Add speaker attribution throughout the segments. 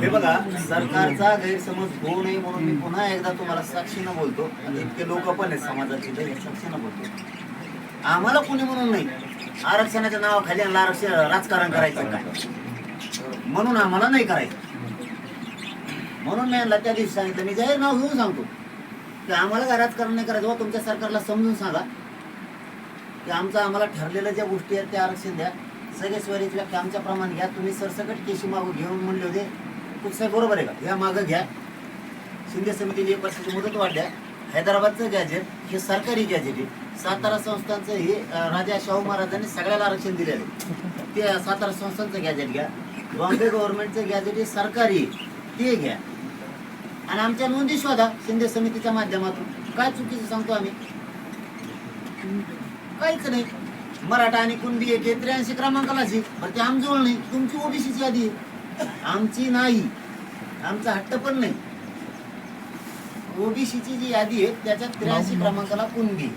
Speaker 1: हे बघा सरकारचा गैरसमज होऊ नये म्हणून मी पुन्हा एकदा तुम्हाला साक्षीनं बोलतो. आणि इतके लोक पण आहेत समाजातील हे साक्षीनं बोलतो. आम्हाला कोणी म्हणून नाही. आरक्षणाच्या नावाखाली यांना आरक्षण राजकारण करायचं काय? म्हणून आम्हाला नाही करायचं. म्हणून मी यांना त्या दिवशी सांगितलं मी जाहीर नाव घेऊन सांगतो. की आम्हाला काय राजकारण नाही करायचं हो, तुमच्या सरकारला समजून सांगा. की आमचं आम्हाला ठरलेल्या ज्या गोष्टी आहेत त्या आरक्षण द्या. सगळे स्वरित व्याख्या आमच्या प्रमाण घ्या. तुम्ही सरसकट केशी मागू घेऊन म्हणले होते. खूप बरोबर आहे का? या मागं घ्या. शिंदे समितीने एक वर्षाची मुदत वाढल्या. हैदराबादचं गॅजेट हे सरकारी गॅजेट आहे. सातारा संस्थांचं हे राजा शाहू महाराजांनी सगळ्याला आरक्षण दिलेलं आहे. ते सातारा संस्थांचं गॅजेट घ्या. बॉम्बे गव्हर्नमेंटचं गॅजेट हे सरकारी ते घ्या. आणि आमच्या नोंदी शोधा शिंदे समितीच्या माध्यमातून. काय चुकीचं सांगतो आम्ही? काहीच नाही. मराठा आणि कुणबी एक त्र्याऐंशी क्रमांकालाची बरं ते आमजवळ नाही. तुमची ओबीसीची यादी आमची नाही. आमचा हट्ट पण नाही. ओबीसीची जी यादी आहे त्याच्यात त्र्याऐंशी क्रमांकाला कुणबी.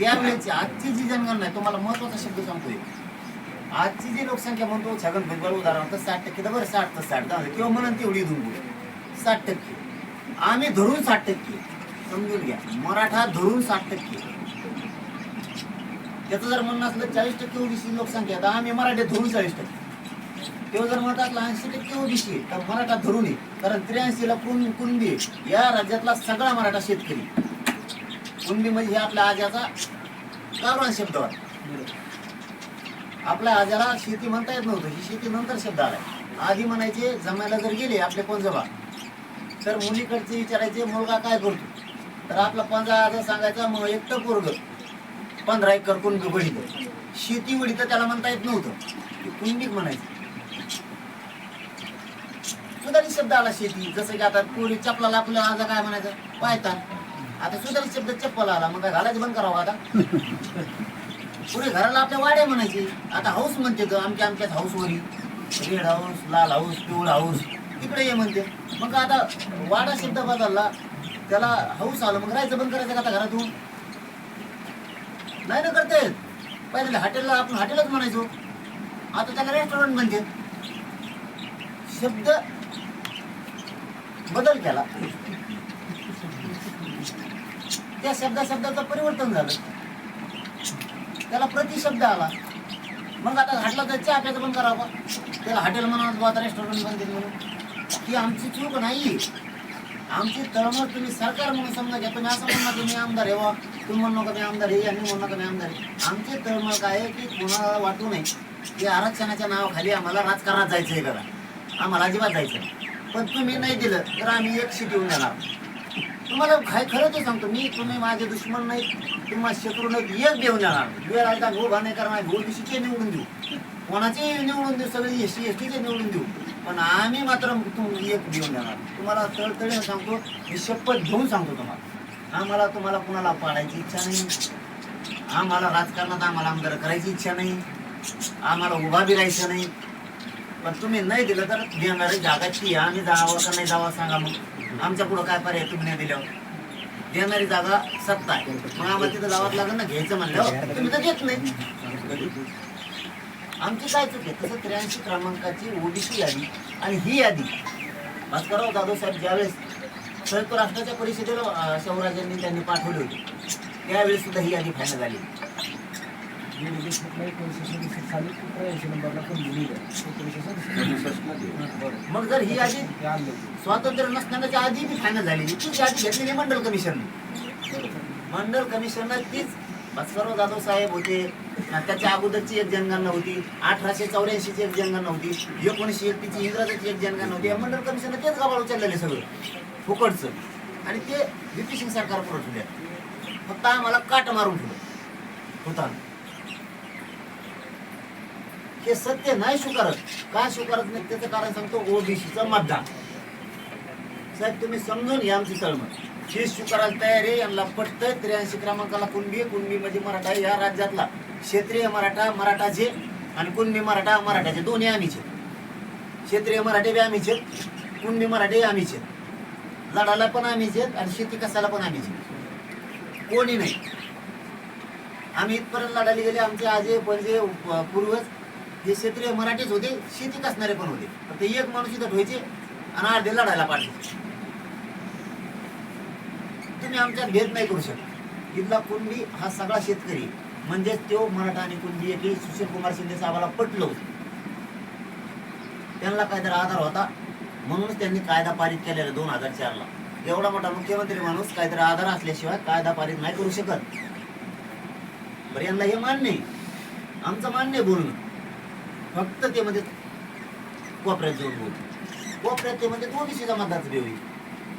Speaker 1: त्यावेळेची आजची जी जनगणना आहे तुम्हाला महत्त्वाचा शब्द सांगतोय. आजची जी लोकसंख्या म्हणतो छगन भुजबळ उदाहरण तर साठ टक्के. तर बरं साठ तर साठ. दहा किंवा म्हणून तेवढी दोन साठ टक्के. आम्ही धरून साठ टक्के. समजून घ्या. मराठा धरून साठ टक्के. त्याचं जर म्हणणं असलं चाळीस टक्के ओबीसी लोकसंख्या तर आम्ही मराठीत धरून चाळीस टक्के. तेव्हा जर म्हणत असलं ऐंशी टक्के ओबीसी तर मराठा धरून ये कारण त्र्याऐंशीला कुण कुणबी या राज्यातला सगळा मराठा शेतकरी कुणबी म्हणजे हे आपल्या आजाचा गावरान शब्द होता. आपल्या आजाला शेती म्हणता येत नव्हतं. ही शेती नंतर शब्द आला. आधी म्हणायचे जमायला जर गेले आपले पंजोबा तर मुलीकडचे विचारायचे मुलगा काय करतो? तर आपला पंजा आजा सांगायचा मग एकटं पोरग. पंधरा एकर कुणबी वडीत शेती वडी तर त्याला म्हणता येत नव्हतं. ते कुणबीक म्हणायचं. सुधारित शब्द आला शेती. जसं की आता पोरी चपलाला आपलं आज काय म्हणायचं? पायता आता सुधारित शब्द चप्पल आला. मग काय घालायचं बंद करावं आता? पुढे घराला आपल्या वाड्या म्हणायचे. आता हाऊस म्हणते तर आमच्या आमच्याच हाऊसवरी रेड हाऊस लाल हाऊस पिवळा हाऊस तिकडे ये म्हणते. मग आता वाडा शब्द बदलला. त्याला हाऊस आलं. मग राहायचं बंद करायचं का आता घरातून? नाही ना करते. पहिले हॉटेलला आपण हॉटेलच म्हणायचो. आता त्याला रेस्टॉरंट म्हणते. शब्द बदल केला. त्या शब्दा शब्दाचं परिवर्तन झालं. त्याला प्रतिशब्द आला. मग आता हॉटेलला तर चहा प्यायचं पण करावं. त्याला हॉटेल म्हणून आता रेस्टॉरंट बनते म्हणून. ती आमची चूक नाही. आमची तळमळ तुम्ही सरकार म्हणून समजा घ्या तुम्ही असं म्हणणार तुम्ही आमदार आहे वा तुम्ही म्हणू नका मी आमदार आहे आणि म्हणू नका मी आमदार आहे. आमची तळमळ काय आहे की कोणाला वाटू नये. की आरक्षणाच्या नावाखाली आम्हाला राजकारणात जायचं आहे बघा. आम्हाला अजिबात जायचं आहे पण तुम्ही नाही दिलं तर आम्ही एक सीट येऊन येणार तुम्हाला काय खरं ते सांगतो मी तुम्ही माझे दुश्मन नाही तुम्हाला शत्रू नाही एक देऊन जाणार. वेळ आला का घो नाही करणार घोळ दिवशीचे निवडून देऊ. कोणाचे निवडून देऊ सगळे एस सी एस टीचे निवडून देऊ. पण आम्ही मात्र तुम एक देऊन देणार तुम्हाला तळतळीनं सांगतो मी शपथ घेऊन सांगतो तुम्हाला. आम्हाला तुम्हाला कुणाला पाडायची इच्छा नाही. आम्हाला राजकारणात आम्हाला आमदार करायची इच्छा नाही. आम्हाला उभा बी राहायचं नाही. पण तुम्ही नाही दिलं तर देणारे जागा ती आम्ही जावं का नाही जावा सांगा मग. आमच्या पुढं काय पर्याय तुम्ही नाही दिल्यावर देणारी जागा सत्ता आहे. मग आम्हाला तिथं जावाच लागेल ना घ्यायचं म्हणल्यावर तुम्ही तर घेत नाही. आमची काय चूक आहे तसं त्र्याऐंशी क्रमांकाची ओबीसी यादी आणि ही यादी. भास्करराव जाधव साहेब ज्यावेळेस संयुक्त राष्ट्राच्या परिषदेला अं, शाहूराजांनी त्यांनी पाठवली होती त्यावेळेस सुद्धा ही यादी फायनल झाली. मग जर ही यादी स्वातंत्र्य नसतानाच्या आधी बी फायनल झालेली. तीच यादी घेतलेली मंडल कमिशन मंडल कमिशनला तीच भास्करराव जाधव साहेब होते. त्याच्या अगोदरची एक जनगणना होती. अठराशे चौऱ्याऐंशीची एक जनगणना होती. एकोणीसशे एकतीची इंग्रजाची एक जनगणना होती. या मंडल कमिशन तेच गावाला उचललेले सगळं. फुकटचं. आणि ते व्ही सिंग सरकार पुरत होते फक्त आम्हाला काट मारून ठेवलं. होता. हे सत्य नाही स्वीकारत. का स्वीकारत नाही त्याचं कारण सांगतो ओबीसीचा मतदान. साहेब तुम्ही समजून घ्या आमची तळमळ हे स्वीकारायला तयार आहे. यांना पटतंय. त्र्याऐंशी क्रमांकाला कुणबी कुणबी म्हणजे मराठा या राज्यातला क्षेत्रीय मराठा मराठाचे आणि कुणबी मराठा मराठाचे. दोन्ही आम्हीचे. क्षेत्रीय मराठे बी आम्हीचे. कुणबी मराठे आम्हीचे. लढायला पण आम्हीचे आणि शेती कसायला पण आम्हीचे. कोणी नाही. आम्ही इथपर्यंत लढायला गेले. आमचे आजे पणजे प- पूर्वज हे क्षेत्रीय मराठीच होते. शेती कसणारे पण होते. फक्त एक माणूस इथं ठेवायचे आणि अर्धे लढायला पाठवायचे. तुम्ही आमच्यात भेद नाही करू शकत. इथला कुणबी हा सगळा शेतकरी. म्हणजेच तो मराठा आणि कुणबी एक सुशील कुमार शिंदे साहेबाला पटलं होतं. त्यांना काहीतरी आधार होता. म्हणूनच त्यांनी कायदा पारित केलेला दोन हजार चारला एवढा मोठा मुख्यमंत्री माणूस काहीतरी आधार असल्याशिवाय कायदा पारित नाही करू शकत. बरं यांना हे मान्य आहे. आमचं मान्य आहे बोलणं. फक्त ते म्हणजे कोपऱ्यात जाऊन बोलतो कोपऱ्यात ते म्हणजे ओबीसीचा मतदारचं देऊ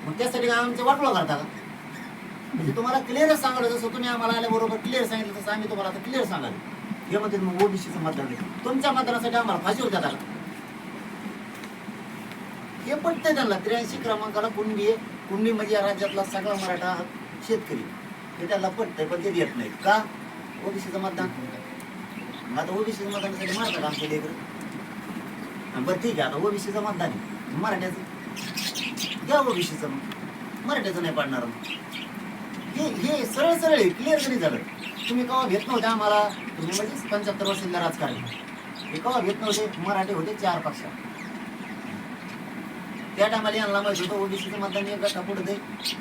Speaker 1: मग त्यासाठी आमचं वाटलं करता का? म्हणजे तुम्हाला क्लिअरच सांगायला जसं तुम्ही आम्हाला आल्याबरोबर क्लिअर सांगितलं तसं आम्ही तुम्हाला आता क्लिअर सांगाल हे म्हणते मग ओबीसीचं मतदान तुमच्या मतदानासाठी आम्हाला फाशीवर देता का हे पटतंय त्यांना. त्र्याऐंशी क्रमांकाला कुणबी आहे. कुणबी म्हणजे या राज्यातला सगळा मराठा शेतकरी. हे त्यांना पटतंय पण ते देत नाहीत. का? ओबीसीचं मतदान. मग आता ओबीसीचं मतदानासाठी मारतात आमच्या लेकर बरं ठीक आहे. आता ओबीसीचं मतदान आहे. मराठ्याचं. द्या ओबीसीचं मग. मराठ्याचं नाही पाडणार मग. हे हे सरळ सरळ आहे क्लिअर नाही झालं तुम्ही केव्हा घेत नव्हते आम्हाला तुम्ही म्हणजे पंच्याहत्तर वर्षातल्या राजकारण. हे केव्हा घेत नव्हते मराठी होते चार पक्ष त्या टायमाला यांना माहिती होतं ओबीसीचं मतदान एक गटा पुढे दे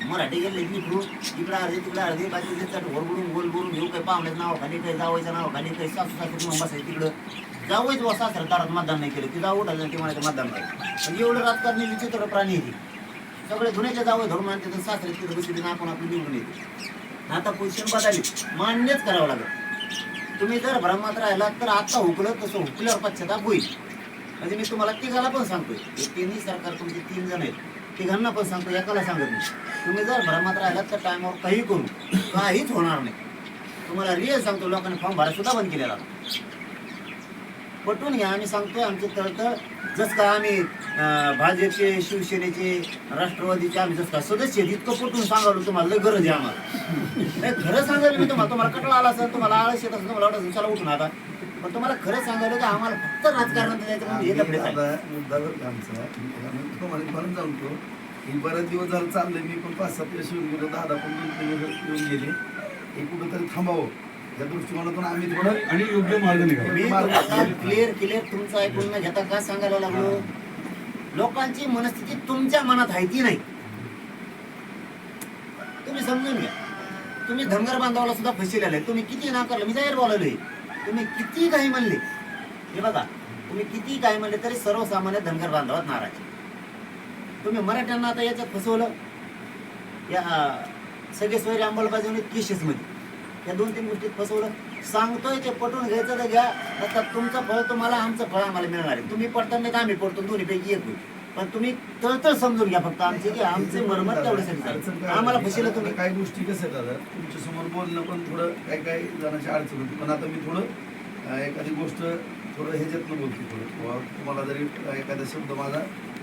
Speaker 1: मराठी गेले इकडून इकडे अर्धे तिकडे अर्धे बाकी चट बोलून गोल बोलून घेऊ काही पाहुण्यात नावाखाली काही जावयाचं नावाखाली काही सासू सासू म्हणून बसायचं तिकडं. जावईच व सासऱ्या मतदान नाही केलं की जाऊ उठायचं ते म्हणायचं मतदान नाही. पण एवढं राजकारणी विचित्र प्राणी आहे सगळे धुण्याच्या जावं धरून आणते तर सासरे तिथं ना आपण आपली निवडून येते आता पोझिशन बदलली मान्यच करावं लागेल. तुम्ही जर भ्रमात राहिलात तर आता हुकलं तसं हुकल्यावर पश्चाताप होईल. म्हणजे मी तुम्हाला तिघाला पण सांगतोय. तिन्ही सरकार तुमचे तीन जण आहेत. तिघांना पण सांगतो एकाला सांगत नाही. तुम्ही जर भ्रमात राहिलात तर टायमावर काही करू. काहीच होणार नाही. तुम्हाला रिअल सांगतो लोकांनी फॉर्म भरायला सुद्धा बंद केलेला. पटून घ्या. आम्ही सांगतोय आमचे तळतळ जस का आम्ही भाजपचे शिवसेनेचे राष्ट्रवादीचे आम्ही जस का सदस्य इतकं पटून सांगालो तुम्हाला लय गरज आहे आम्हाला. नाही खरं सांगायला मी तुम्हाला तुम्हाला कटळा आला असेल तुम्हाला आळस येत असेल तुम्हाला वाटत असेल, चला उठून आता. पण तुम्हाला खरं सांगायला की आम्हाला फक्त राजकारणात जायचं म्हणजे हे लफडे
Speaker 2: बरं म्हणून सांगतो की बरेच दिवस झालं चाललंय मी पण पाच सात वर्ष येऊन गेलो दादा पण येऊन गेले. हे कुठंतरी थांबावं. या दृष्टिकोनातून आम्ही थोडं
Speaker 3: आणि योग्य मार्ग
Speaker 1: मी क्लिअर क्लिअर तुमचं ऐकून न घेता का सांगायला लागलो? लोकांची मनस्थिती तुमच्या मनात आहे ती नाही? तुम्ही समजून घ्या. तुम्ही धनगर बांधवाला सुद्धा फसिलेला आहे तुम्ही किती नाकारलं मी जाहीर बोलावलोय तुम्ही किती काही म्हणले? हे बघा तुम्ही किती काही म्हणले तरी सर्वसामान्य धनगर बांधवात नाराज आहे. तुम्ही मराठ्यांना आता याच्यात फसवलं. या सगळे सोयरे अंमलबजावणी केसेस मध्ये या दोन तीन गोष्टीत फसवलं सांगतोय ते पटवून घ्यायचं तर घ्या. आता तुमचं फळ तुम्हाला आमचं फळ आम्हाला मिळणार आहे. तुम्ही पडताना नाही तर आम्ही पडतो. दोन्ही पैकी एक होईल. पण तुम्ही तळतळ समजून घ्या फक्त आमचे की आमचे मरमत तेवढ्यासाठी आम्हाला? फसिलं तुम्ही.
Speaker 2: काही गोष्टी कसं दादा तुमच्यासमोर बोलणं पण थोडं काही काही जणांची अडचण होती. पण आता मी थोडं एखादी गोष्ट थोडं ह्याच्यातनं बोलतो थोडं. किंवा तुम्हाला जरी एखादा शब्द माझा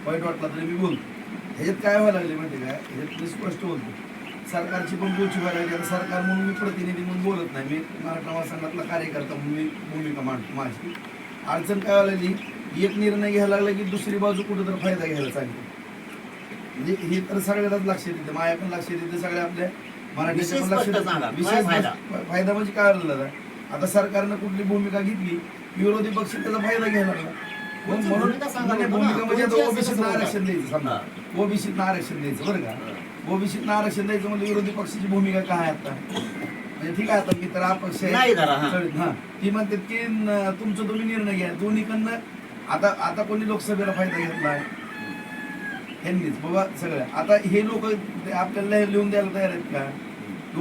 Speaker 2: वाईट वाटला तरी मी बोलतो. ह्याच्यात काय व्हायला लागले माहिती काय ह्याच्यात मी स्पष्ट बोलतो. सरकारची पण गोची लागली आता सरकार म्हणून मी प्रतिनिधी म्हणून बोलत नाही. मी मराठा महासंघातला कार्यकर्ता म्हणून मी भूमिका मांडतो माझी. अडचण काय लागली एक निर्णय घ्यायला लागला की दुसरी बाजू कुठं तर फायदा घ्यायला सांगते म्हणजे हे तर सगळ्यालाच लक्षात येते माया पण लक्षात येते सगळ्या आपल्या. मराठीच्या पण लक्षात. येते. विशेष
Speaker 1: फायदा?
Speaker 2: म्हणजे काय आलेला? आता सरकारनं कुठली भूमिका घेतली? विरोधी पक्ष त्याचा फायदा घ्यायला लागला. मग म्हणून
Speaker 1: भूमिका सांगा
Speaker 2: म्हणजे. भूमिका म्हणजे आता
Speaker 1: असेल
Speaker 2: ओबीसीत
Speaker 1: तर
Speaker 2: आरक्षण द्यायचं समजा. ओबीसीत आरक्षण द्यायचं बरं का? ओबीसीत आरक्षण द्यायचं म्हणजे विरोधी पक्षाची भूमिका काय आहे आता? म्हणजे ठीक आहे आता मी तर अपक्ष.
Speaker 1: नाही जरा, हा.
Speaker 2: हा. ती म्हणते की न- तुमचं तुम्ही निर्णय घ्या. दोन्हीकडनं आता आता कोणी लोकसभेला फायदा घेतलाय ह्यांनीच बाबा सगळं आता हे लोक आपल्याला लिहून द्यायला तयार आहेत का?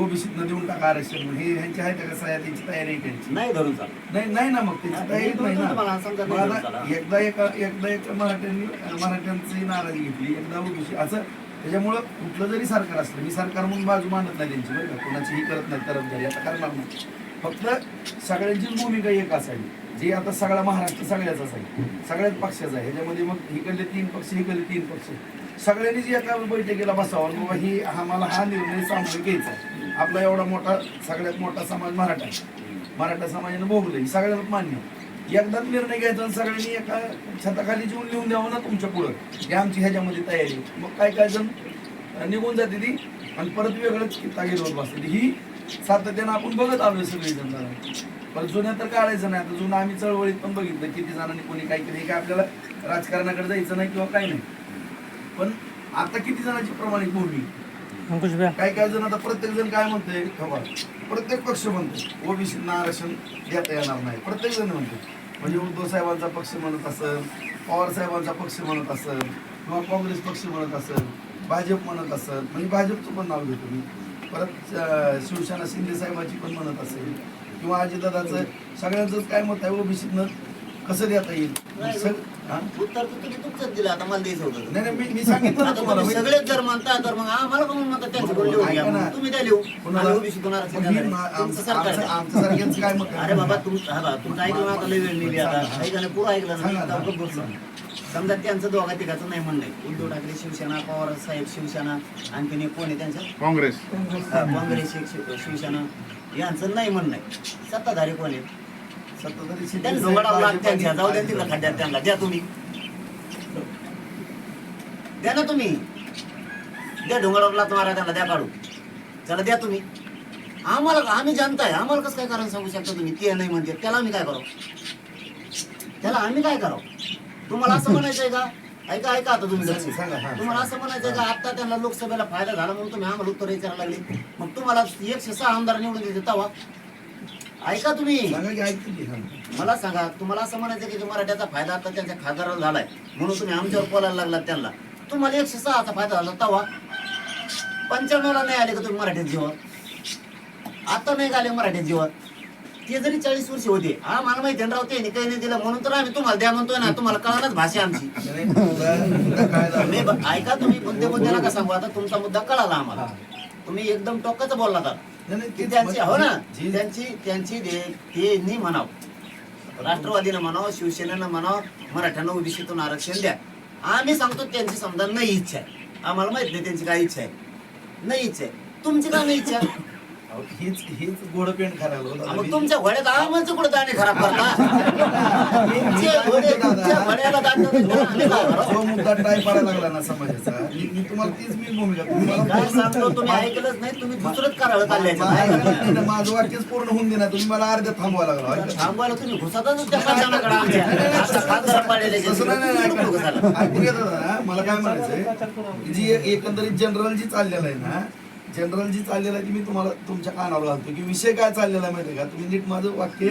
Speaker 2: ओबीसीत देऊन टाका आरक्षण. म्हणून. हे ह्यांची आहे का कसं आहे त्यांची तयारी आहे त्यांची.
Speaker 1: नाही धरून चालत.
Speaker 2: नाही नाही ना मग त्यांची
Speaker 1: मी
Speaker 2: तयारीच नाही
Speaker 1: तुम्हाला,
Speaker 2: ना
Speaker 1: समजा नाही.
Speaker 2: एकदा एका एकदा एक मराठ्यांनी मराठ्यांची नाराजी घेतली. एकदा ओबीसी असं त्याच्यामुळं कुठलं जरी सरकार असलं मी सरकार म्हणून बाजू मांडत नाही त्यांची बरं का? कोणाचीही करत नाही तरफदारी आता करणार नाही. फक्त सगळ्यांचीच भूमिका एक असावी. जी आता सगळा महाराष्ट्र सगळ्याच असावी. सगळ्याच पक्षाचा आहे. ह्याच्यामध्ये मग इकडले तीन पक्ष इकडले तीन पक्ष. सगळ्यांनीच एका बैठकीला बसावं बाबा ही आम्हाला हा निर्णय सामोरे घ्यायचा आहे. आपला एवढा मोठा सगळ्यात मोठा समाज मराठा आहे. मराठा समाजानं भोगलं ही सगळ्यांना मान्य आहे. एकदाच निर्णय घ्यायचा आणि सगळ्यांनी एका छताखाली जीवन लिहून द्यावं ना तुमच्या पुढं. ही आमची ह्याच्यामध्ये तयारी मग काय काय जण निघून जाते ती आणि परत वेगळंच कितागी होत बसते ही सातत्यानं आपण बघत आलोय सगळेजण. जरा. पण जुन्या तर काढायचं नाही. आता जुनं आम्ही चळवळीत पण बघितलं. किती जणांनी कोणी काय केलं. हे काय आपल्याला राजकारणाकडे जायचं नाही किंवा काही नाही. पण आता किती जणांची प्रमाणित भूमी?
Speaker 3: अंकुश भ्या।
Speaker 2: काही काही जण आता प्रत्येक जण काय म्हणते खबर. प्रत्येक पक्ष म्हणतोय. ओबीसींना आरक्षण देता येणार नाही. प्रत्येक जण म्हणते म्हणजे उद्धव साहेबांचा पक्ष म्हणत असेल पवार साहेबांचा पक्ष म्हणत असेल किंवा काँग्रेस पक्ष म्हणत असेल भाजप म्हणत असेल म्हणजे भाजपचं पण नाव घेतो मी. परत शिवसेना शिंदे साहेबांची पण म्हणत असेल किंवा अजितदादाचं सगळ्यांचंच काय मत आहे ओबीसीनं कसं देता येईल? सग- हा?
Speaker 1: उत्तर तर तुम्ही तुमचंच दिलं आता मला द्यायचं होतं.
Speaker 2: नाही नाही मी मी सांगितलं ना
Speaker 1: आता
Speaker 2: तुम्हाला.
Speaker 1: तुम्ही
Speaker 2: मी-
Speaker 1: सगळेच जर म्हणता तर मग आम्हाला पण म्हणता? त्यांच्याकडे लिहून घ्या?
Speaker 2: ऐका ना.
Speaker 1: म्हणून. तुम्ही द्या लिहू
Speaker 2: कोणाला-
Speaker 1: आम्ही ओबीसी कोणाला
Speaker 2: मग मी- मा-
Speaker 1: तुमचं
Speaker 2: आमचं
Speaker 1: सरकार
Speaker 2: आमचं-
Speaker 1: द्या.
Speaker 2: आमचं सारख्यांचं काय मत आहे?
Speaker 1: अरे बाबा तुम हा बा तुमचं ऐकलं ना आता लय वेळ आता. पुरं ऐकलं ना?
Speaker 2: सांगा ना.
Speaker 1: आता गप्प बसलो. समजा त्यांचं दोघा तिघाचं नाही म्हणणं आहे. उद्धव ठाकरे शिवसेना पवार साहेब शिवसेना आणखीन एक कोण आहे त्यांचं?
Speaker 4: काँग्रेस.
Speaker 1: काँग्रेस एक शिव- शिवसेना. यांचं नाही म्हणणं आहे. सत्ताधारी कोण आहे?
Speaker 2: सत्ताधारी
Speaker 1: त्यांनी जाऊ द्या तिला खड्ड्यात त्यांना द्या तुम्ही. द्या ना तुम्ही. द्या ढोंगरावरला तुम्हाला त्यांना द्या काढू त्याला द्या तुम्ही. आम्हाला आम्ही आहे आम्हाला कसं काय कारण सांगू शकता तुम्ही? ते नाही म्हणते. त्याला आम्ही काय करावं? त्याला आम्ही काय करावं? तुम्हाला असं म्हणायचंय का? ऐका ऐका आता तुम्ही
Speaker 2: हा.
Speaker 1: तुम्हाला असं म्हणायचंय का? आता त्यांना लोकसभेला फायदा झाला म्हणून तुम्ही आम्हाला उत्तर विचारायला लागले मग तुम्हाला एकशे सहा आमदार निवडून देते तवा ऐका तुम्ही
Speaker 2: सांगा की ऐकतो की, सांगा.
Speaker 1: मला सांगा तुम्हाला असं म्हणायचं की मराठ्याचा फायदा आता त्यांच्या खासदाराला झालाय म्हणून तुम्ही आमच्यावर बोलायला लागलात त्यांना तुम्हाला एकशे सहाचा फायदा झाला तवा पंच्याण्णवला नाही आले का तुम्ही मराठीत जीवन आता नाही आले मराठीत जीवन ते जरी चाळीस वर्ष होते हा मला माहिती आहे ना राव त्यांनी काही नाही दिलं म्हणून तर आम्ही तुम्हाला द्या म्हणतोय ना तुम्हाला कळालच भाषा आमची
Speaker 2: नाही, काय झाला?
Speaker 1: ऐका तुम्ही मुद्दे मुद्दे नका सांगू आता तुमचा मुद्दा कळाला आम्हाला तुम्ही एकदम टोकाचं बोलला ती
Speaker 2: तेच
Speaker 1: त्यांची हो ना
Speaker 2: जी-
Speaker 1: त्यांची त्यांची त्यांनी म्हणावं. राष्ट्रवादीनं म्हणावं शिवसेनेनं म्हणावं मराठ्यांना ओबीसीतून आरक्षण द्या. आम्ही सांगतो त्यांची समजा नाही इच्छा आहे. आम्हाला माहीत नाही त्यांची काय इच्छा आहे. नाही इच्छा आहे. तुमची काय नाही इच्छा?
Speaker 2: अहो, हीच हीच गोड पेंट करायला होतं.
Speaker 1: मग तुमच्या घोड्यात आम्हाला कुठं दाणे खराब करता तुमचे घोडे तुमच्या घोड्याला दाणे देऊन आम्ही काय करावं?
Speaker 2: जो मुद्दा ट्राय करायला लागला ना समाजाचा मी मी तुम्हाला तीच मी भूमिका
Speaker 1: काय सांगतो तुम्ही ऐकलंच नाही तुम्ही दुसरंच करावं
Speaker 2: माझं वाक्यच पूर्ण होऊन देणार तुम्ही मला अर्ध्या थांबवायला लागला ऐका.
Speaker 1: थांबवायला तुम्ही घुसतच त्या खासदाराकडे आमच्या आता खासदार पाडलेले
Speaker 2: तसं नाही, नाही, नाही,
Speaker 1: तुम्ही
Speaker 2: ऐका.
Speaker 1: घुसायला.
Speaker 2: ऐकून घेता ना मला काय म्हणायचंय जी एकंदरीत जनरल जी चाललेलं आहे ना जनरल जी चाललेला आहे ती मी तुम्हाला तुमच्या कानावर घालतो की विषय काय चाललेला आहे माहिती आहे का? तुम्ही नीट माझं वाक्य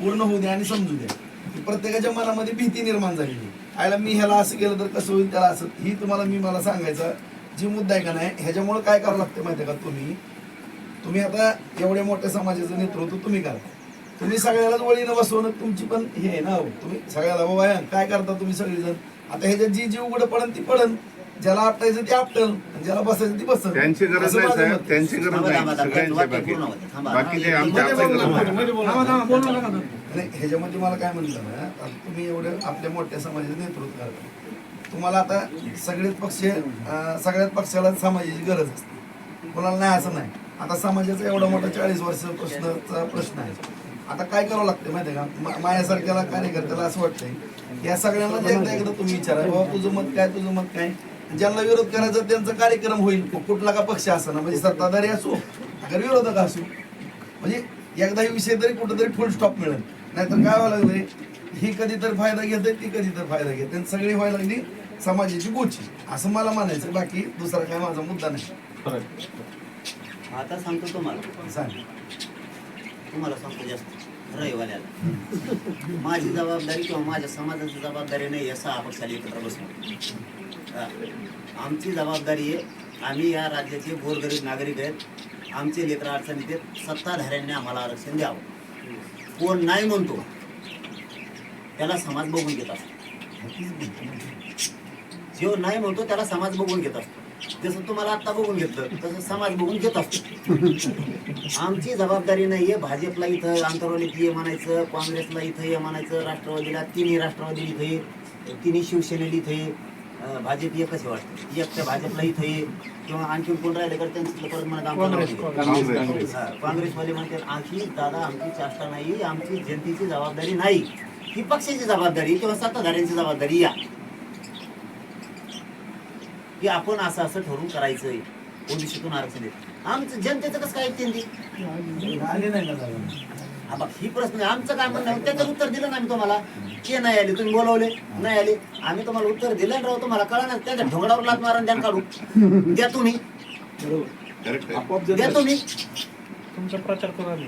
Speaker 2: पूर्ण होऊ द्या आणि समजू द्या. की प्रत्येकाच्या मनामध्ये भीती निर्माण झालेली आयला मी ह्याला असं केलं तर कसं होईल त्याला असं ही तुम्हाला मी मला सांगायचं जी मुद्दा आहे का नाही ह्याच्यामुळे काय करावं लागतं माहिती आहे का तुम्ही? तुम्ही आता एवढ्या मोठ्या समाजाचं नेतृत्व तुम्ही करा. तुम्ही सगळ्यालाच वळीनं बसवणं तुमची पण हे आहे ना हो. तुम्ही सगळ्याला बाबा या, काय करता तुम्ही सगळेजण? आता ह्याच्यात जी जी उघडं पडन ती पडन. ज्याला आपटायचं ते आपटल आणि ज्याला बसायचं ती बसन
Speaker 4: त्यांची गरज नाही साहेब. त्यांची गरज नाही. बाकी
Speaker 1: पूर्ण होते. थांबा.
Speaker 4: बाकी ते
Speaker 1: हा,
Speaker 4: आमच्या
Speaker 1: मध्ये
Speaker 4: आपल्या
Speaker 1: बोलू
Speaker 4: गरज
Speaker 1: नका.
Speaker 4: नाही.
Speaker 2: नाही ह्याच्यामध्ये मला काय म्हणलं ना आता तुम्ही एवढं आपल्या मोठ्या समाजाचं नेतृत्व करता. तुम्हाला आता सगळेच पक्ष अं, सगळ्याच पक्षाला समाजाची गरज असते. कोणाला नाही असं नाही. आता समाजाचा एवढा मोठा चाळीस वर्ष प्रश्नाचा प्रश्न आहे. आता काय करावं लागतं माहिती आहे का? मा- माझ्यासारख्याला कार्यकर्त्याला असं वाटतंय. या सगळ्यांना एकदा एकदा तुम्ही विचारा. बाबा तुझं मत काय तुझं मत काय? ज्यांना विरोध करायचा त्यांचा कार्यक्रम होईल. कुठला का पक्ष असो ना म्हणजे सत्ताधारी असो अगर विरोधक असो. म्हणजे एकदा हे विषय तरी कुठेतरी फुल स्टॉप मिळेल. नाहीतर काय व्हायला लागलंय? ही कधीतरी फायदा घेते ती कधीतरी फायदा घेते आणि सगळी व्हायला लागली समाजाची गोची. असं मला म्हणायचं बाकी दुसरा काय माझा मुद्दा नाही.
Speaker 1: आता सांगतो तुम्हाला.
Speaker 2: सांग.
Speaker 1: तुम्हाला सांगतो जास्त. रहिवाल्याला. माझी जबाबदारी किंवा माझ्या समाजाची जबाबदारी नाही या सहा पक्षाला एकत्र बसणं. आमची जबाबदारी आहे आम्ही या राज्याचे गोरगरीब नागरिक आहेत. आमचे लेकर अडचणीत आहेत. सत्ताधाऱ्यांनी आम्हाला आरक्षण द्यावं. कोण नाही म्हणतो त्याला समाज बघून घेत असतो. जो नाही म्हणतो त्याला समाज बघून घेत असतो. जसं तुम्हाला आता बघून घेतलं तसं समाज बघून घेत असतो. आमची जबाबदारी नाहीये भाजपला इथं आंतरवालीत ये म्हणायचं काँग्रेसला इथं ये म्हणायचं राष्ट्रवादीला तिन्ही राष्ट्रवादी इथं तिन्ही शिवसेनेला इथं भाजप एक कसे वाटतं. एक त्या भाजपला इथं ये किंवा आणखी कोण राहिले तर त्यांचं परत म्हणत. हा, काँग्रेसवाले म्हणतात आमची दादा आमची चाष्टा नाही आमची जनतेची जबाबदारी नाही. ही पक्षाची जबाबदारी किंवा सत्ताधाऱ्यांची जबाबदारी या. की आपण असं असं ठरवून करायचंय ओबीसीतून आरक्षण देत. आमचं जनतेचं कसं काय ऐकते ती
Speaker 5: आले नाही ना दादा?
Speaker 1: हा बघ ही प्रश्न. आमचं काय म्हणणं आहे? त्याचं उत्तर दिलं ना आम्ही तुम्हाला. के नाही आले तुम्ही बोलवले नाही आले. आम्ही तुम्हाला उत्तर दिलं ना राव तुम्हाला कळा ना त्याच्या ढोंगडावर लात मारा आणि ध्यान काढू. द्या तुम्ही.
Speaker 3: करेक्ट आहे
Speaker 5: आपोआप
Speaker 1: द्या तुम्ही.
Speaker 6: तुमचा प्रचार करू आम्ही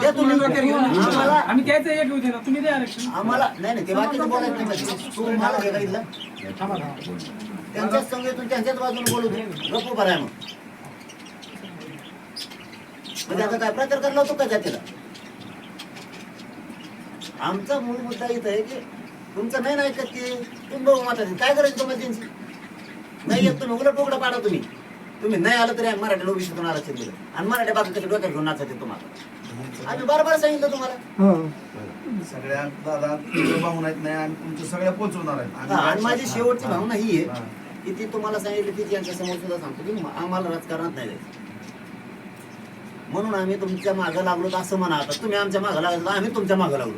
Speaker 1: द्या तुम्ही. आम्हाला
Speaker 4: आम्ही द्यायचं एक होते ना तुम्ही द्या आरक्षण.
Speaker 1: आम्हाला नाही नाही ते बाकीचं बोलायचं नाही. तू मला हे त्यांच्याच संगीतून त्यांच्याच बाजूने बोलू दे. गप्प बरं आहे मग. म्हणजे आता काय प्रचार करायला होतो का जातीला? आमचा मूळ मुद्दा इथं आहे की तुमचं नाही नाही ऐकत ते तुम्ही बघू माता काय करायचं तुम्हाला त्यांची? नाही येत तुम्ही उलट उघडं पाडा तुम्ही. तुम्ही नाही आलं तरी मराठी ओबीसीतून आरक्षण दिलं. आणि मराठी बाकीच्या डोक्यात घेऊन नाचायचे तुम्हाला? आम्ही बरोबर सांगितलं तुम्हाला.
Speaker 2: सगळ्या दादा तुमच्या भावना आहेत नाही आम्ही तुमच्या सगळ्या पोहोचवणार
Speaker 1: हा, आणि माझी शेवटची भावना ही
Speaker 2: हा.
Speaker 1: आहे की ती तुम्हाला सांगितली ती यांच्या समोर सुद्धा सांगतो की आम्हाला राजकारणात नाही जायचं. म्हणून आम्ही तुमच्या मागं लागलो तर असं म्हणा. आता तुम्ही आमच्या मागं लागलो आम्ही तुमच्या मागं लागलो.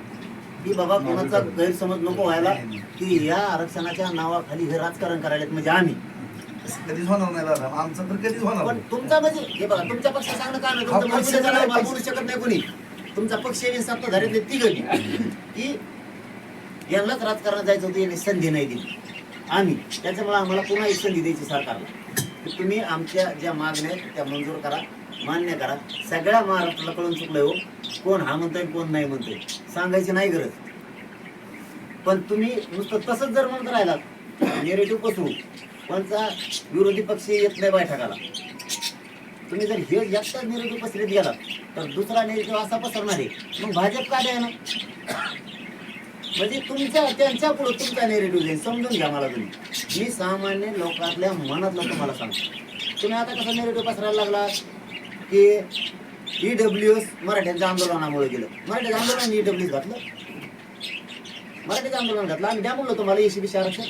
Speaker 1: की बाबा कोणाचा गैरसमज नको व्हायला की या आरक्षणाच्या नावाखाली हे राजकारण करायला म्हणजे आम्ही.
Speaker 2: कधीच होणार नाही दादा. आमचं तर कधीच होणार
Speaker 1: पण
Speaker 2: नाही.
Speaker 1: तुमचा म्हणजे हे बघा तुमच्या पक्ष सांगणं काय नाही
Speaker 2: हा,
Speaker 1: तुमचं
Speaker 2: पक्ष
Speaker 1: मर्जीनुसार
Speaker 2: नाही,
Speaker 1: मला
Speaker 2: पक्ष-
Speaker 1: बोलू शकत नाही कोणी. तुमचा पक्ष आणि सत्ताधारीतले तिघही की यांनाच राजकारणात जायचं होतं यांनी संधी नाही दिली. आम्ही. त्याच्यामुळे आम्हाला पुन्हा एक संधी द्यायची सरकारला. की तुम्ही आमच्या ज्या मागण्या आहेत त्या मंजूर करा. मान्य करा. सगळ्या महाराष्ट्राला कळून चुकलंय हो. कोण हा म्हणतोय कोण नाही म्हणतोय. सांगायची नाही गरज. पण तुम्ही नुसतं तसंच जर म्हणत राहिलात नेरेटिव्ह पसरू कोणचा विरोधी पक्ष येत नाही बैठकाला. तुम्ही जर हे एकटाच निरोगी पसरीत गेलात तर दुसरा नेरेटिव्ह असा पसरणार आहे. मग भाजप का द्या ना म्हणजे तुमच्या त्यांच्या पुढे तुमचा नेरेटिव्ह जाईल. समजून घ्या मला तुम्ही. मी सामान्य लोकातल्या मनातलं तुम्हाला सांगतो. तुम्ही आता कसं नेरेटिव्ह पसरायला लागला की डब्ल्यू एस मराठ्यांच्या आंदोलनामुळे गेलं. मराठ्याचं आंदोलन ईडब्ल्यू एस घातलं. मराठीचं आंदोलन घातलं. आम्ही द्या म्हणलो तुम्हाला एसीबी आरक्षण.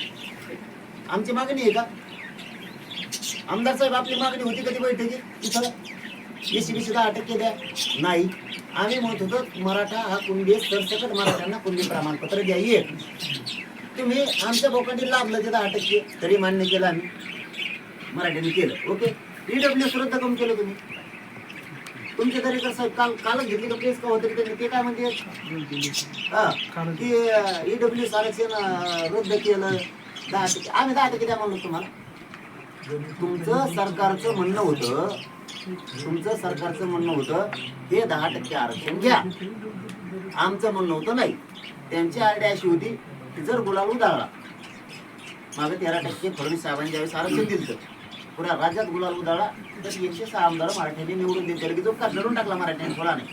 Speaker 1: आमची मागणी आहे का? आमदार साहेब आपली मागणी होती कधी बैठकी? चला ए सी बी सुद्धा अटक द्या. नाही. आम्ही म्हणत होतो मराठा हा कुणबी सरसकट मराठ्यांना कुणबी प्रमाणपत्र द्या. एक. तुम्ही आमच्या बोकांनी लाभलं तिथं अटक केली तरी मान्य केलं आम्ही. मराठ्यांनी केलं. ओके? ईडब्ल्यू रद्द कम केलं तुम्ही. तुमच्या तरी कसं काल कालच घेतली का प्लेस का होतं त्यांनी? ते काय म्हणते? हा. की ईडब्ल्यू आरक्षण रद्द केलं. दहा टक्के आम्ही दहा टक्के द्या म्हणलो तुम्हाला. तुमचं सरकारचं म्हणणं होतं तुमचं सरकारचं म्हणणं होतं हे दहा टक्के आरक्षण घ्या. आमचं म्हणणं होतं नाही. त्यांची आयडिया अशी होती की जर गुलाल उधाळला मागे तेरा टक्के फडणवीस साहेबांनी ज्यावेळेस आरक्षण दिलं. पुऱ्या राज्यात गुलाल उधाळला. तर एकशे सहा आमदार मराठ्यांनी निवडून दिले. की जो का लढून टाकला मराठ्यांनी? थोडाने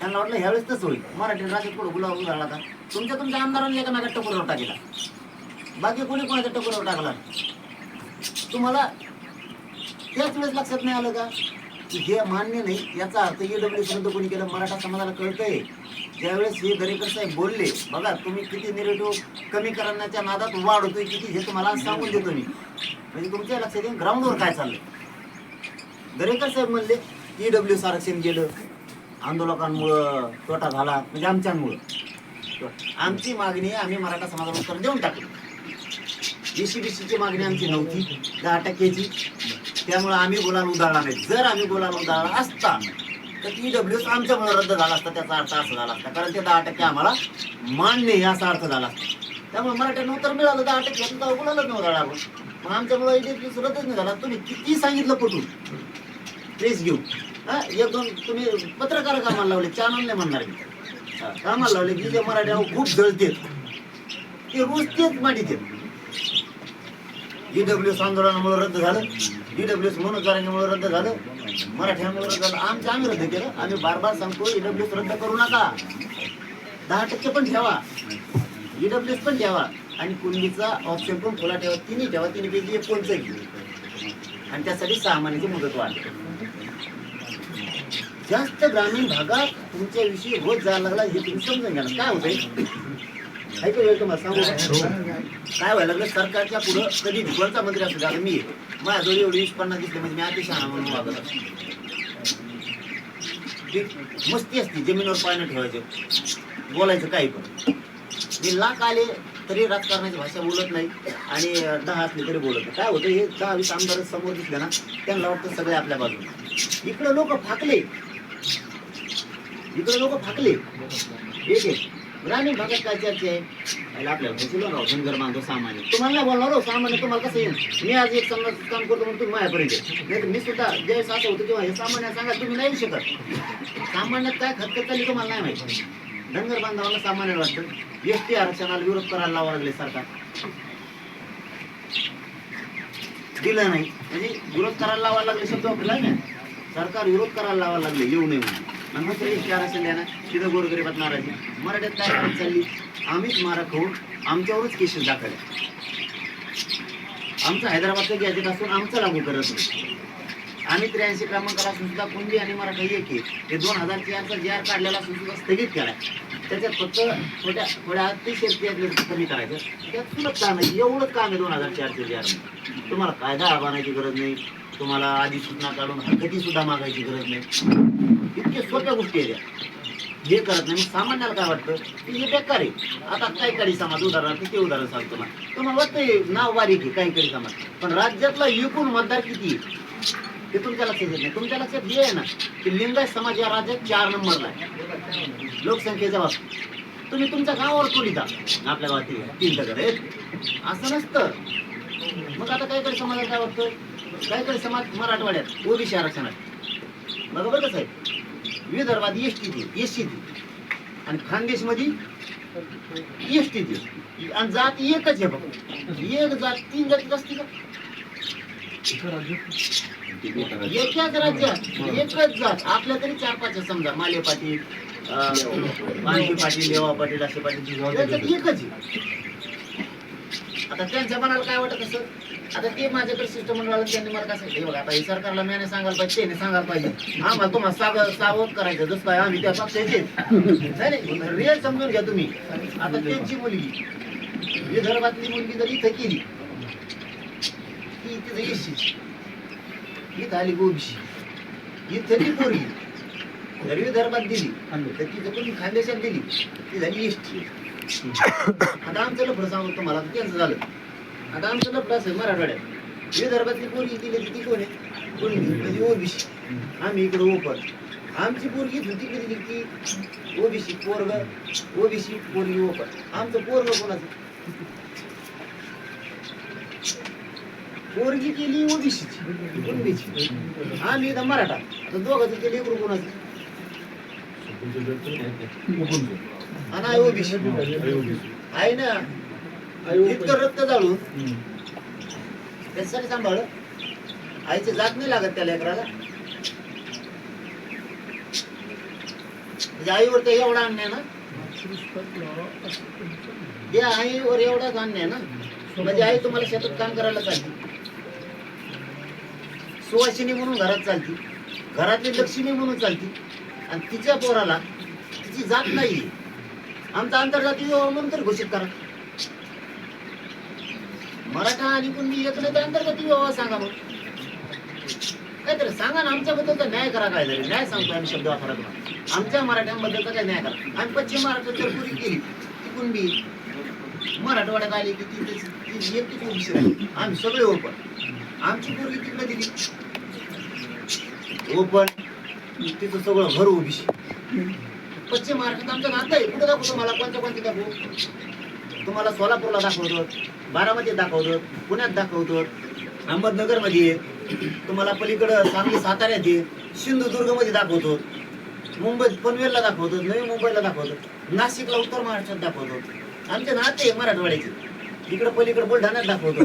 Speaker 1: त्यांना वाटलं ह्यावेळेस तसं होईल. मराठी राज्यात पुढे गुलाल उधाळला का तुमच्या तुमच्या आमदारांनी एकामेका टकोरावर टाकला बाकी कोणी कोणाच्या टकोरावर टाकला तुम्हाला त्याच वेळेस लक्षात नाही आलं का? की हे मान्य नाही याचा अर्थ ईडब्ल्यू रद्द कोणी केलं? मराठा समाजाला कळतंय. ज्यावेळेस हे दरेकर साहेब बोलले बघा तुम्ही किती निरेटिव्ह कमी करण्याच्या नादात वाढ होतोय किती हे तुम्हाला सांगून देतो मी. म्हणजे तुमच्या लक्षात येईल ग्राउंडवर काय चाललंय. दरेकर साहेब म्हणले ईडब्ल्यू आरक्षण गेलं आंदोलकांमुळं तोटा झाला म्हणजे आमच्यामुळं. आमची मागणी आम्ही मराठा समाजाला उत्तर देऊन टाकली एसीबीसीची मागणी आमची नव्हती दहा टक्क्याची. त्यामुळे आम्ही गुलाल उधाळला नाही. जर आम्ही गुलाल उधाळला असता तर ईडब्ल्यू आमच्यामुळे रद्द झाला असता त्याचा अर्थ असा झाला असता. कारण ते दहा टक्के आम्हाला मान्य आहे अर्थ झाला असता. त्यामुळे मराठ्यांना उत्तर मिळालं दहा टक्के तर गुलालच नाही उधाळला आपण? मग आमच्यामुळे ईडब्ल्यू रद्दच नाही झाला तुम्ही किती सांगितलं पटून प्रेस घेऊ. हा एक दोन तुम्ही पत्रकार कामाला लावले चॅनल नाही म्हणणार मी. कामाला लावले की जे मराठ्यावर खूप जळतेत. ते रोज तेच मांडित ईडब्ल्यू आंदोलनामुळे रद्द झालं. ईडब्ल्यू मनोज जारांमुळे रद्द झालं. मराठ्यांमुळे रद्द झालं. आमचं आम्ही रद्द केलं. आम्ही बार बार सांगतो ईडब्ल्यू रद्द करू नका. दहा टक्के पण ठेवा. ईडब्ल्यू पण ठेवा आणि कुंडीचा ऑप्शन पण खुला ठेवा. तिन्ही ठेवा. तिन्ही पैकी एक कोणचंही आणि त्यासाठी सहा महिन्याची मुदत वाढते जास्त ग्रामीण भागात तुमच्याविषयी होत जायला लागला हे तुम्ही समजून घ्या काय होतंय? ऐकू तुम्हाला सांगू काय व्हायला लागलं? सरकारच्या पुढं कधी भूगोलचा मंत्री असू द्या मी. आहे. माझ्याजवळ एवढी वीस पन्नास दिसले म्हणजे मी अतिशय शहाणा म्हणून वागत मस्ती असते जमिनीवर पाणी ठेवायचं. बोलायचं काही पण. मी लाख आले तरी राजकारणाची भाषा बोलत नाही आणि दहा असले तरी बोलत नाही. काय होतं हे दहा वीस आमदार समोर दिसले ना त्यांना वाटतं सगळे आपल्या बाजूला इकडे लोक फाकले. इकडे लोक फाकले. एक एक ग्रामीण भागात काय चर्चा आहे? पहिला आपल्याला फसलो राव धनगर बांधव सामान्य. तुम्हाला नाही बोलणार हो सामान्य तुम्हाला कसं येईल? मी आज एक समाज काम करतो म्हणून तुम्ही माझ्यापर्यंत नाही तर मी सुद्धा ज्यावेळेस असं होतं किंवा हे सामान्य सांगा तुम्ही नाही शकत. सामान्यात काय खतखत चालली तुम्हाला नाही माहिती. धनगर बांधवांना सामान्य वाटतं. एस टी आरक्षणाला विरोध करायला लावा लागले सरकार. दिलं नाही. म्हणजे विरोध करायला लावायला लागले शब्द वापरला ना सरकार विरोध करायला लावा लागले येऊ नये म्हणून. आणि मग एस टी आरक्षण द्या ना. तिथं गोरगरीबात नाराजी. मराठ्यात काय करत चालली? आम्हीच मारा होऊन आमच्यावरच केसेस दाखवले. आमचं हैदराबादचं गॅजेट असून आमचं लागू करत नाही आम्ही त्र्याऐंशी क्रमांकाला सुद्धा कुंडी आणि मराठा एक आहे हे दोन हजार चारचा जी आर काढलेला सुद्धा स्थगित करा त्याच्यात फक्त थोड्या थोड्या अतिशय कमी करायचं त्यात सुलभ काम आहे एवढंच काम आहे दोन हजार चारच्या जी आर तुम्हाला कायदा आव्हानाची गरज नाही. तुम्हाला आधी सूचना काढून हरकती सुद्धा मागायची गरज नाही. इतक्या सोप्या गोष्टी आहेत या. हे करत नाही मग सामान्याला काय वाटतं? की हे बेकार आहे. आता काही काही समाज उदाहरणार्थ ते उदाहरण सांगतो ना तुम्हाला वाटतं नाव बारीक आहे काही काही समाज. पण राज्यातला एकूण मतदार किती हे ते तुमच्या लक्षात येत नाही. तुमच्या लक्षात हे आहे ना की लिंगायत समाज या राज्यात चार नंबरला आहे. लोकसंख्येच्या बाबतीत तुम्ही तुमच्या गावावर खोलीता आपल्या गावात तीन टक्कर आहेत. असं नसतं. मग आता काहीतरी काही काय वाटतं काही काही समाज मराठवाड्यात ओबीसी आरक्षणात. बघा बरं कसं आहे विदर्भात एस टी एस सी आणि खानदेशमध्ये एस टी आणि जात एकच आहे बघ. एक जात तीन जाती असते का? एकाच राज्यात एकच जात. आपल्या तरी चार पाच आहे समजा माले पाटील अं, मानसी पाटील देवा पाटील असे पाटील त्याच्यात एकच आहे आता त्यांच्या मनाला काय वाटत असं आता ते माझ्याकडे सिस्टम म्हणून त्यांनी मला कसं हे बघा आता हे सरकारला म्याने सांगायला पाहिजे त्याने सांगायला पाहिजे. आम्हाला तुम्हाला साव सावध करायचं जसं काय आम्ही त्या पक्षाचे नाही रिअल समजून घ्या तुम्ही. आता त्यांची मुलगी विदर्भातली मुलगी जर इथं केली ती तिथं एससी इथं आली ओबीसी इथं ती पोरगी. जर विदर्भात दिली. तर तिथं कोणी खानदेशात दिली ती झाली एसटी. आता आमचं लफडं सांगतो तुम्हाला. आता त्यांचं झालं. आता आमचं लफडं असं मराठवाड्यात. विदर्भातली पोरगी दिली ती कोण आहे? कोणी म्हणजे ओबीसी. आम्ही इकडं ओपन. आमची पोरगी इथून तिकडे दिली की ओबीसी पोरग. ओबीसी पोरगी ओपन. आमचं पोरग कोणाचं? पोरगी केली ओबीसीची. कुणबीची आम्ही इथं मराठा. आता दोघांचं केली इकडून कोणाचं? आणि आहे ओबीसी. आहे ना? इतकं रक्त जाळून. त्याच्यासाठी सांभाळ. आईची जात नाही लागत त्या लेकराला म्हणजे आईवर तर एवढा अन्याय ना? त्या आईवर एवढाच अन्याय ना? म्हणजे आई तुम्हाला शेतात काम करायला चालते सुवासिनी म्हणून घरात चालती. घरातली लक्ष्मी म्हणून चालती. आणि तिच्या पोराला तिची जात नाही आमचा आंतरजातीय विवाह म्हणून तर घोषित करा. मराठा आणि कुणबी येत नाही तर आंतरजातीय विवाह सांगा मग. काहीतरी सांगा ना आमच्याबद्दलचा न्याय करा काय तरी. न्याय सांगतो आम्ही शब्द वापरा आमच्या मराठ्यांबद्दलचा काय न्याय करा. आम्ही पश्चिम महाराष्ट्रात जर पुरी केली ती कुणबी मराठवाड्यात आली की ती एकटीच ओबीसी आम्ही सगळे ओपन आमची पूर्वी तिकडे दिली हो, ओपन तिथं सगळं घर ओबीसी पश्चिम महाराष्ट्रात आमचं नातं आहे. कुठं दाखवतो मला कोणत्या कोणते दाखवू. तुम्हाला सोलापूरला दाखवतो बारामतीत दाखवतो पुण्यात दाखवतो अहमदनगरमध्ये आहे. तुम्हाला पलीकडं सांगली साताऱ्यात ये सिंधुदुर्गमध्ये दाखवतो मुंबईत पनवेलला दाखवतो नवी मुंबईला दाखवतो नाशिकला उत्तर महाराष्ट्रात दाखवतो आमचे नाते आहे मराठवाड्याचे. इकडं पलीकडे बुलढाण्यात दाखवतो